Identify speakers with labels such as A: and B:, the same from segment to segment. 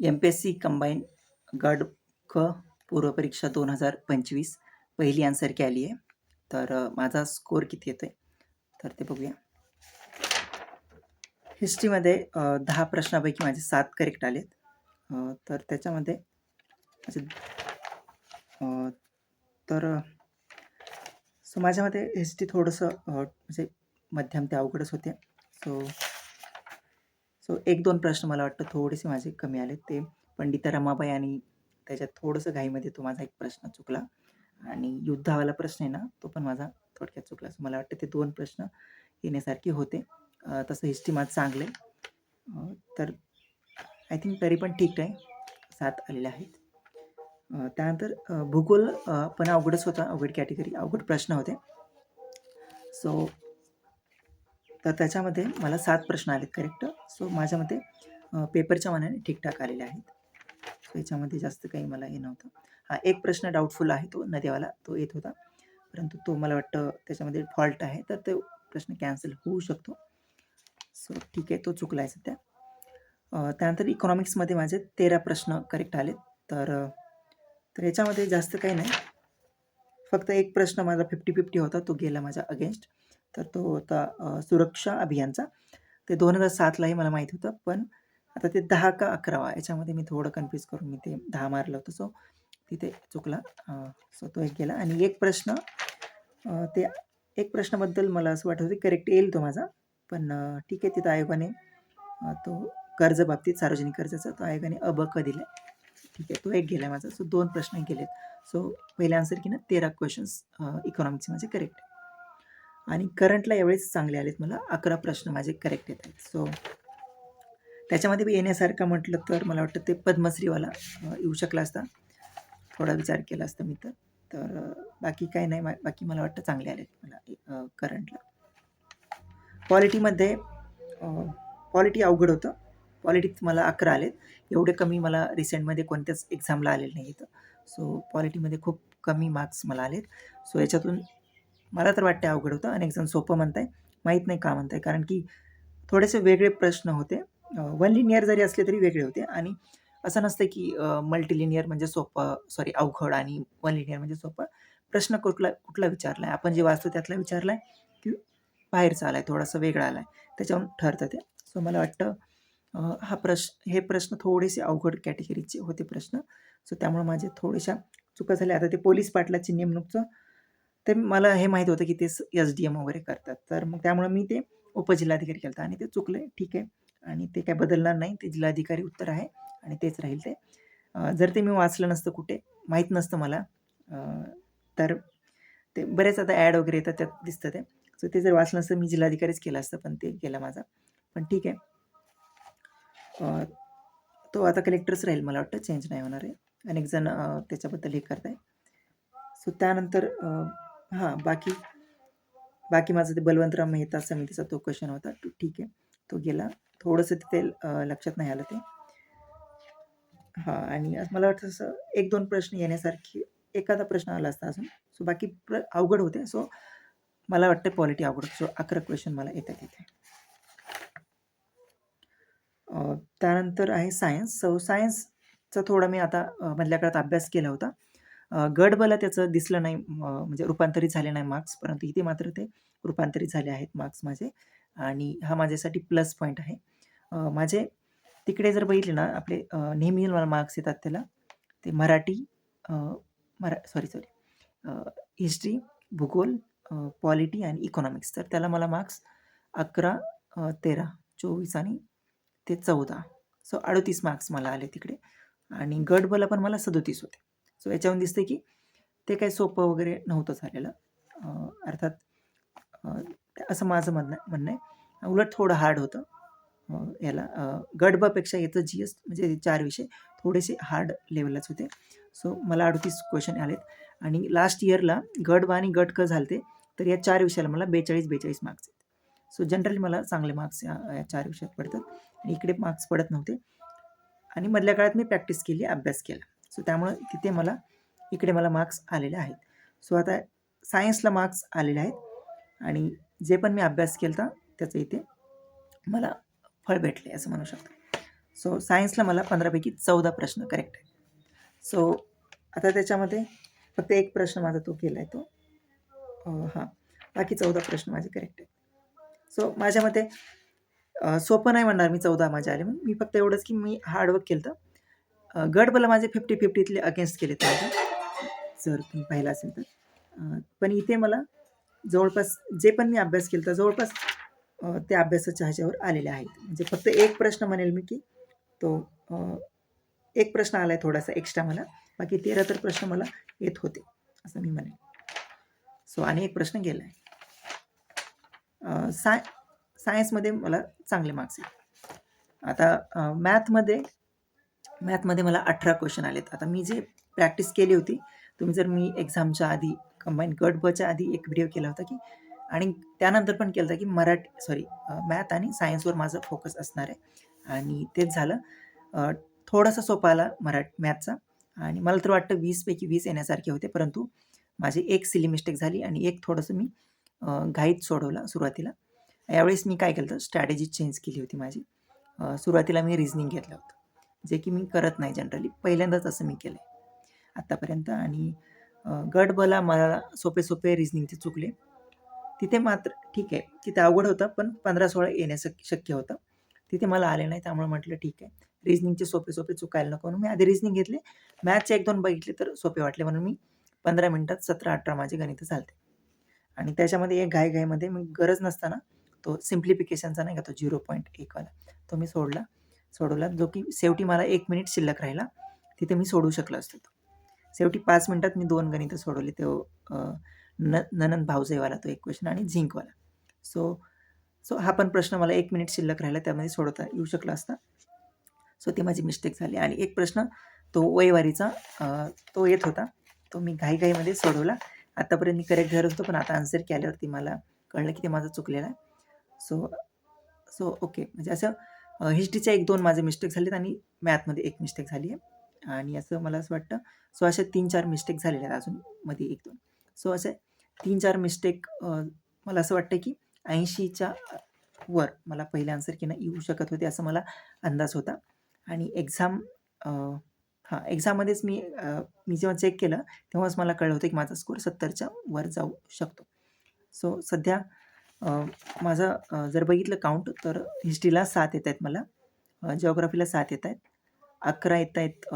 A: M P S C combine गट क पूर्वपरीक्षा दोन हजार पंचवीस पहिली आन्सर की आली आहे. तर माझा स्कोअर किती येतो आहे तर ते बघूया. हिस्ट्रीमध्ये दहा प्रश्नापैकी माझे सात करेक्ट आलेत. तर त्याच्यामध्ये माझे तर सो माझ्यामध्ये हिस्ट्री थोडंसं म्हणजे मध्यम ते अवघडच होते. सो सो एक दोन प्रश्न मला वाटतं थोडेसे माझे कमी आले ते. पंडिता रमाबाई आणि त्याच्यात थोडंसं घाईमध्ये तो माझा एक प्रश्न चुकला. आणि युद्धावाला प्रश्न आहे ना तो पण माझा थोडक्यात चुकला. सो मला वाटतं ते दोन प्रश्न येण्यासारखे होते. तसं हिस्ट्री माझं चांगलं आहे. तर आय थिंक तरी पण ठीक आहे. सात आलेले आहेत. त्यानंतर भूगोल पण अवघडच होता. अवघड कॅटेगरी अवघड प्रश्न होते. सो तर त्याच्यामध्ये मला सात प्रश्न आलेत करेक्ट सो माझ्या मते पेपरच्या मानाने ठीकठाक आलेले आहेत. सो याच्यामध्ये जास्त काही मला हे नव्हतं. हा एक प्रश्न डाऊटफुल आहे तो नदेवाला तो येत होता. परंतु तो मला वाटतं त्याच्यामध्ये फॉल्ट आहे. तर तो प्रश्न कॅन्सल होऊ शकतो. सो ठीक आहे तो चुकला आहे सध्या. त्यानंतर इकॉनॉमिक्समध्ये माझे तेरा प्रश्न करेक्ट आले तर तर याच्यामध्ये जास्त काही नाही. फक्त एक प्रश्न माझा फिफ्टी फिफ्टी होता तो गेला माझा अगेन्स्ट तर तो होता सुरक्षा अभियानचा. ते दोन हजार सातलाही मला माहीत होतं पण आता ते दहा का अकरावा याच्यामध्ये मी थोडं कन्फ्यूज करून मी ते दहा मारलं होतं. सो तिथे चुकला सो तो एक गेला. आणि एक प्रश्न ते एक प्रश्नाबद्दल मला असं वाटत होते करेक्ट येईल तो माझा पण ठीक आहे तिथं आयोगाने तो कर्ज बाबतीत सार्वजनिक कर्जाचा तो आयोगाने अबक दिला ठीक आहे तो एक गेला माझा. सो दोन प्रश्न गेलेत सो पहिले आन्सर की ना तेरा क्वेश्चन्स इकॉनॉमिक्सचे माझे करेक्ट आणि करंटला यावेळेस चांगले आलेत. मला अकरा प्रश्न माझे करेक्ट येत आहेत. सो त्याच्यामध्ये बी येण्यासारखं म्हटलं तर मला वाटतं ते पद्मश्रीवाला येऊ शकला असता. थोडा विचार केला असता मी तर. तर बाकी काही नाही. मा- बाकी मला वाटतं चांगले आलेत मला करंटला. पॉलिटीमध्ये पॉलिटी अवघड होतं. पॉलिटिक्स मला अकरा आलेत. एवढे कमी मला रिसेंटमध्ये कोणत्याच एक्झामला आलेले नाही इथं सो पॉलिटीमध्ये खूप कमी मार्क्स मला आलेत. सो याच्यातून मला तर वाटते अवघड होतं. अनेक जण सोपं म्हणताय. माहीत नाही का म्हणताय. कारण की थोडेसे वेगळे प्रश्न होते. वन लिनियर जरी असले तरी वेगळे होते. आणि असं नसतं की मल्टीलिनियर म्हणजे सोपं सॉरी अवघड आणि वन लिनियर म्हणजे सोपं. प्रश्न कुठला कुठला विचारला आहे आपण जे वाचतो त्यातला विचारला आहे की बाहेरचा आला आहे थोडासा वेगळा आला आहे त्याच्यावरून ठरतं ते. सो मला वाटतं हा प्रश्न हे प्रश्न थोडेसे अवघड कॅटेगरीचे होते प्रश्न. सो त्यामुळे माझे थोड्याशा चुका झाल्या. आता ते पोलीस पाटलाची नेमणूकचं ते मला हे माहीत होतं की ते एस डी एम वगैरे करतात. तर मग त्यामुळे मी ते उपजिल्हाधिकारी केलं आणि ते चुकले ठीक आहे. आणि ते काय बदलणार नाही. ते जिल्हाधिकारी उत्तर आहे आणि तेच राहील ते. जर ते मी वाचलं नसतं कुठे माहीत नसतं मला तर ते बरेच आता ॲड वगैरे येतात त्यात दिसतं ते. सो ते जर वाचलं नसतं मी जिल्हाधिकारीच केलं असतं पण ते केलं माझा. पण ठीक आहे. तो आता कलेक्टरच राहील मला वाटतं. चेंज नाही होणार आहे. अनेक जण त्याच्याबद्दल हे करत आहे सो त्यानंतर हां बाकी बाकी माझं ते बलवंतराव मेहता समितीचा तो क्वेश्चन होता. तो ठीक आहे. तो गेला. थोडंसं तिथे अ, लक्षात नाही आलं ते. हां आणि मला वाटतं असं एक दोन प्रश्न येण्यासारखी एखादा प्रश्न आला असता अजून. सो बाकी प्र अवघड होते. सो मला वाटतं क्वालिटी अवघड सो अकरा क्वेश्चन मला येतात तिथे. अ, त्यानंतर आहे सायन्स सो सायन्सचा थोडा मी आता अ, मधल्या काळात अभ्यास केला होता. गड मला त्याचं दिसलं नाही म्हणजे रूपांतरित झाले नाही मार्क्स परंतु इथे मात्र ते रूपांतरित झाले आहेत मार्क्स माझे. आणि हा माझ्यासाठी प्लस पॉईंट आहे. माझे तिकडे जर बघितले ना आपले नेहमी मला मार्क्स येतात त्याला ते मराठी मरा सॉरी सॉरी हिस्ट्री भूगोल पॉलिटी आणि इकॉनॉमिक्स तर त्याला मला मार्क्स अकरा तेरा चोवीस आणि ते चौदा. सो अडतीस मार्क्स मला आले तिकडे. आणि गट बला पण मला सदोतीस होते. सो याच्यावरून दिसतं की ते काही सोपं वगैरे नव्हतं झालेलं. अर्थात असं माझं म्हणणं म्हणणं आहे. उलट थोडं हार्ड होतं. याला गडबापेक्षा याचं जी एस म्हणजे चार विषय थोडेसे हार्ड लेवललाच होते. सो मला अडतीस क्वेश्चन आलेत. आणि लास्ट इयरला गडबा आणि गट क झालते तर या चार विषयाला मला बेचाळीस बेचाळीस मार्क्स आहेत. सो जनरली मला चांगले मार्क्स या चार विषयात पडतात. आणि इकडे मार्क्स पडत नव्हते. आणि मधल्या काळात मी प्रॅक्टिस केली अभ्यास केला. सो त्यामुळं तिथे मला इकडे मला मार्क्स आलेले आहेत. सो आता सायन्सला मार्क्स आलेले आहेत. आणि जे पण मी अभ्यास केला होता त्याचं इथे मला फळ भेटले असं म्हणू शकतो. सो सायन्सला मला पंधरापैकी चौदा प्रश्न करेक्ट आहे सो आता त्याच्यामध्ये फक्त एक प्रश्न माझा तो केला आहे तो हां. बाकी चौदा प्रश्न माझे करेक्ट आहेत. सो माझ्या मते सोपं नाही म्हणणार मी चौदा माझे आले म्हणून. मी फक्त एवढंच की मी हार्डवर्क केलं तर गड मला माझे फिफ्टी फिफ्टीतले अगेन्स्ट केले माझे. जर तुम्ही पाहिलं असेल तर. पण इथे मला जवळपास जे पण मी अभ्यास केला तर जवळपास त्या अभ्यासाच्या ह्याच्यावर आलेले आहेत. म्हणजे फक्त एक प्रश्न म्हणेल मी की तो एक प्रश्न आला आहे थोडासा एक्स्ट्रा मला. बाकी तेरा तर प्रश्न मला येत होते असं मी म्हणेन सो आणि एक प्रश्न गेला आहे साय सायन्समध्ये मला चांगले मार्क्स आहेत. आता मॅथमध्ये मॅथमध्ये मला अठरा क्वेश्चन आलेत. आता मी जे प्रॅक्टिस केली होती तुम्ही जर मी एक्झामच्या आधी कंबाईन गट बच्या आधी एक व्हिडिओ केला होता की आणि त्यानंतर पण केलं होतं की मराठी सॉरी मॅथ आणि सायन्सवर माझं फोकस असणार आहे. आणि तेच झालं. थोडासा सोपा आला मराठी मॅथचा आणि मला तर वाटतं वीसपैकी वीस येण्यासारखे होते परंतु माझी एक सिली मिस्टेक झाली आणि एक थोडंसं मी घाईत सोडवलं सुरुवातीला. यावेळेस मी काय केलं तर स्ट्रॅटेजी चेंज केली होती माझी. सुरुवातीला मी रिझनिंग घेतलं होतं. जे की मी करत नाही जनरली पहिल्यांदाच असं मी केलं आहे आत्तापर्यंत आणि अ, गट मला सोपे सोपे रिझनिंगचे चुकले. तिथे मात्र ठीक आहे. तिथे अवघड होतं पण पंधरा सोळा येण्यास शक्य होतं. तिथे मला आले नाही त्यामुळे म्हटलं ठीक आहे. रिझनिंगचे सोपे सोपे चुकायला नको म्हणून मी आधी रिझनिंग घेतले. मॅथचे एक दोन बघितले तर सोपे वाटले म्हणून मी पंधरा मिनटात सतरा अठरा माझे गणितं चालते आणि त्याच्यामध्ये एक घाईघाईमध्ये मी गरज नसताना तो सिम्प्लिफिकेशनचा नाही का तो झिरो पॉईंट एकवाला तो मी सोडला. सोडवला. जो की शेवटी मला एक मिनिट शिल्लक राहिला. तिथे मी सोडू शकलो असतो तो. शेवटी पाच मिनिटात मी दोन गणितं सोडवली. तो न ननंद भावजेवाला तो एक क्वेश्चन आणि झिंकवाला. सो सो हा पण प्रश्न मला एक मिनिट शिल्लक राहिला. त्यामध्ये सोडवता येऊ शकला असता. सो ती माझी मिस्टेक झाली. आणि एक प्रश्न तो वयवारीचा तो येत होता. तो मी घाईघाईमध्ये सोडवला. आत्तापर्यंत मी करेक्ट धरत होतो पण आता आन्सर केल्यावरती मला कळलं की ते माझं चुकलेलं आहे. सो सो ओके म्हणजे असं हिस्ट्रीच्या एक दोन माझे मिस्टेक झालेत आणि मॅथमध्ये एक मिस्टेक झाली आहे. आणि असं मला असं वाटतं सो असे तीन चार मिस्टेक झालेले आहेत अजून मध्ये एक दोन. सो असे तीन चार मिस्टेक मला असं वाटतं की ऐंशीच्या वर मला पहिले आन्सर की नाही येऊ शकत होते असं मला अंदाज होता. आणि एक्झाम हां एक्झाममध्येच मी मी जेव्हा चेक केलं तेव्हाच मला कळलं होतं की माझा स्कोर सत्तरच्या वर जाऊ शकतो. सो सध्या अ, माझं अ, जर बघितलं काउंट तर हिस्ट्रीला सात येत आहेत मला. जिओग्राफीला सात येत आहेत. अकरा येत आहेत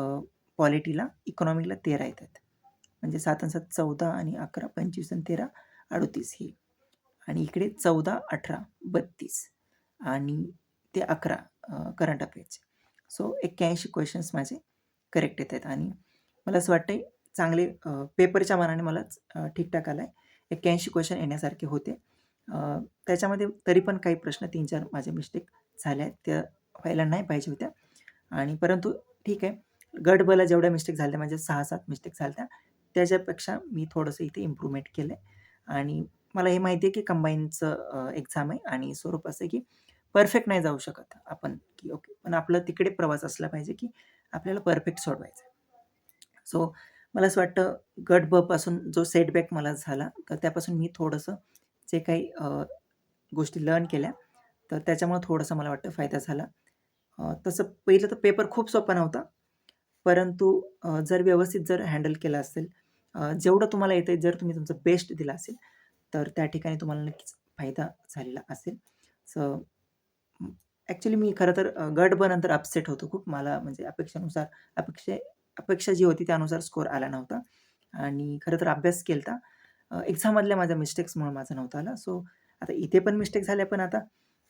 A: पॉलिटीला इकॉनॉमीला तेरा येत आहेत. म्हणजे सात आणि सात चौदा आणि अकरा पंचवीस आणि तेरा अडतीस हे. आणि इकडे चौदा अठरा बत्तीस आणि ते अकरा करंट अफेअर्सचे सो एक्क्याऐंशी क्वेश्चन्स माझे करेक्ट येत आहेत. आणि मला असं वाटतं चांगले पेपरच्या मानाने मला अ, ठीकठाक आला आहे एक्क्याऐंशी क्वेश्चन येण्यासारखे होते. अ, त्याच्यामध्ये तरी पण काही प्रश्न तीन चार माझ्या मिस्टेक झाल्या आहेत त्या व्हायला नाही पाहिजे होत्या. आणि परंतु ठीक आहे गडबला जेवढ्या मिस्टेक झाल्या माझ्या सहा सात मिस्टेक झाल्या त्याच्यापेक्षा मी थोडंसं इथे इम्प्रूव्हमेंट केलं आहे आणि मला हे माहिती आहे की कंबाईनचं एक्झाम आहे आणि स्वरूप असं आहे की परफेक्ट नाही जाऊ शकत आपण की ओके पण आपलं तिकडे प्रवास असला पाहिजे की आपल्याला परफेक्ट सोडवायचं आहे सो मला असं वाटतं गट ब पासून जो सेटबॅक मला झाला तर त्यापासून मी थोडंसं जे काही गोष्टी लर्न केल्या तर त्याच्यामुळं थोडंसं मला वाटतं फायदा झाला. तसं पहिलं तर पेपर खूप सोपा नव्हता परंतु जर व्यवस्थित जर हँडल केलं असेल जेवढं तुम्हाला येतं जर तुम्ही तुमचं बेस्ट दिला असेल तर त्या ठिकाणी तुम्हाला नक्कीच फायदा झालेला असेल. सो ॲक्च्युली मी खरं तर गट ब नंतर अपसेट होतो खूप. मला म्हणजे अपेक्षेनुसार अपेक्षे अपेक्षा जी होती त्यानुसार स्कोर आला नव्हता. आणि खरं तर अभ्यास केला होता एक्झाममधल्या माझ्या मिस्टेक्समुळे माझा नव्हता आला. सो आता इथे पण मिस्टेक झाल्या पण आता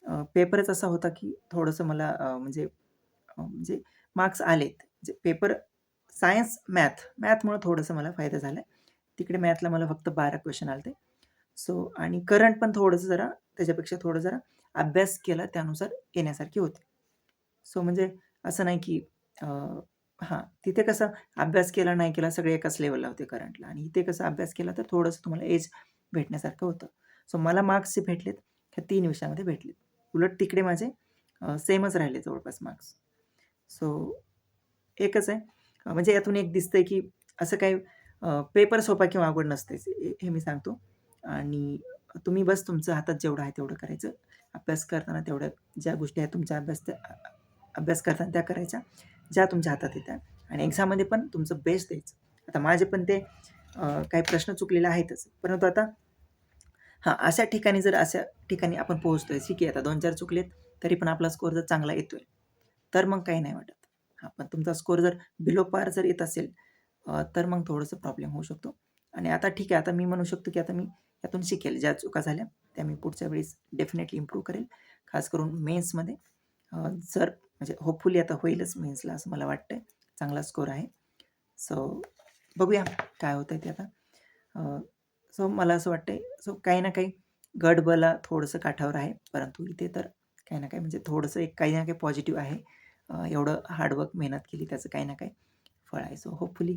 A: अ, पेपरच असा होता की थोडंसं मला अ, म्हणजे अ, म्हणजे मार्क्स आलेत. म्हणजे पेपर सायन्स मॅथ मॅथमुळं थोडंसं मला फायदा झाला आहे तिकडे मॅथला मला फक्त बारा क्वेश्चन आले ते सो आणि करंट पण थोडंसं जरा त्याच्यापेक्षा थोडं जरा अभ्यास केला त्यानुसार येण्यासारखे होते. सो म्हणजे असं नाही की अ, हां तिथे कसं अभ्यास केला नाही केला सगळे एकाच लेवलला होते करंटला आणि इथे कसं अभ्यास केला तर थोडंसं तुम्हाला एज भेटण्यासारखं होतं. सो मला मार्क्स जे भेटलेत ह्या तीन विषयामध्ये भेटलेत. उलट तिकडे माझे सेमच राहिले जवळपास मार्क्स सो एकच आहे. म्हणजे यातून एक दिसतंय की असं काही पेपर सोपा किंवा अवघड नसतेच हे हे मी सांगतो. आणि तुम्ही बस तुमचं हातात जेवढं आहे तेवढं करायचं. अभ्यास करताना तेवढ्या ज्या गोष्टी आहेत तुमच्या अभ्यास त्या अभ्यास करताना त्या करायच्या. ज्या तुमच्या हातात येत्या. आणि एक्झाममध्ये पण तुमचं बेस्ट द्यायचं. आता माझे पण ते काही प्रश्न चुकलेले आहेतच. परंतु आता हां अशा ठिकाणी जर अशा ठिकाणी आपण पोहोचतोय ठीक की आता दोन चार चुकलेत तरी पण आपला स्कोअर जर चांगला येतोय तर मग काही नाही वाटत. हां पण तुमचा स्कोअर जर बिलो पार जर येत असेल तर मग थोडंसं प्रॉब्लेम होऊ शकतो. आणि आता ठीक आहे आता मी म्हणू शकतो की आता मी यातून शिकेल. ज्या चुका झाल्या त्या मी पुढच्या वेळेस डेफिनेटली इम्प्रूव्ह करेल. खास करून मेन्समध्ये जर म्हणजे होपफुली आता होईलच मेन्सला असं मला वाटतंय. चांगला स्कोर आहे. सो बघूया काय होतंय ते आता. सो मला असं वाटतंय सो काही ना काही गडबला थोडंसं काठावर आहे. परंतु इथे तर काही ना काही म्हणजे थोडंसं एक काही ना काही पॉझिटिव्ह आहे. एवढं हार्डवर्क मेहनत केली त्याचं काही ना काही फळ आहे. सो होपफुली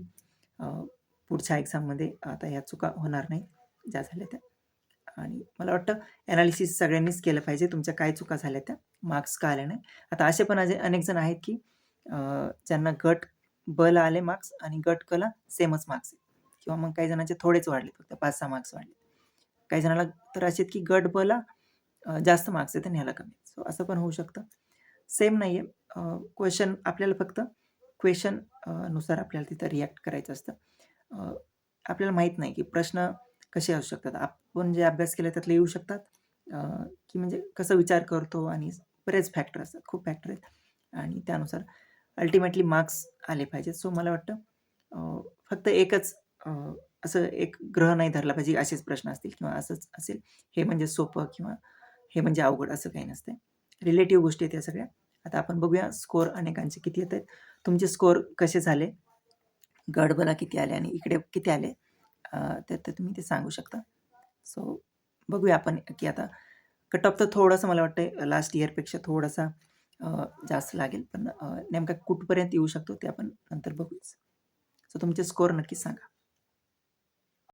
A: पुढच्या एक्झाममध्ये आता ह्या चुका होणार नाही. ज्या झाल्या त्या. आणि मला वाटतं ॲनालिसिस सगळ्यांनीच केलं पाहिजे. तुमच्या काय चुका झाल्या त्या? मार्क्स का आले नाही? आता असे पण अनेक जण आहेत की ज्यांना गट बला आले मार्क्स आणि गट कला सेमच मार्क्स आहेत. किंवा मग काही जणांचे थोडेच वाढले फक्त पाच सहा मार्क्स वाढले. काही जणाला तर असे आहेत की गट बला जास्त मार्क्स आहेत आणि ह्याला कमी सो असं पण होऊ शकतं. सेम नाही आहे क्वेश्चन आपल्याला फक्त क्वेश्चननुसार आपल्याला तिथं रिॲक्ट करायचं असतं. आपल्याला माहीत नाही की प्रश्न कसे असू शकतात. आप आपण जे अभ्यास केला त्यातले येऊ शकतात. की म्हणजे कसं विचार करतो आणि बरेच फॅक्टर असतात खूप फॅक्टर आहेत. आणि त्यानुसार अल्टिमेटली मार्क्स आले पाहिजेत. सो मला वाटतं फक्त एकच असं एक ग्रह नाही धरला पाहिजे असेच प्रश्न असतील किंवा असंच असेल. हे म्हणजे सोपं किंवा हे म्हणजे अवघड असं काही नसते रिलेटिव्ह गोष्टी आहेत या सगळ्या. आता आपण बघूया स्कोअर अनेकांचे किती येत आहेत. तुमचे स्कोअर कसे झाले? गडबला किती आले आणि इकडे किती आले? तर ते तुम्ही ते सांगू शकता. सो बघूया आपण की आता कट ऑफ तर थोडंसं मला वाटतं लास्ट इयरपेक्षा थोडासा जास्त लागेल. पण नेमका कुठपर्यंत येऊ शकतो ते आपण नंतर बघूच सो तुमचे स्कोअर नक्कीच सांगा.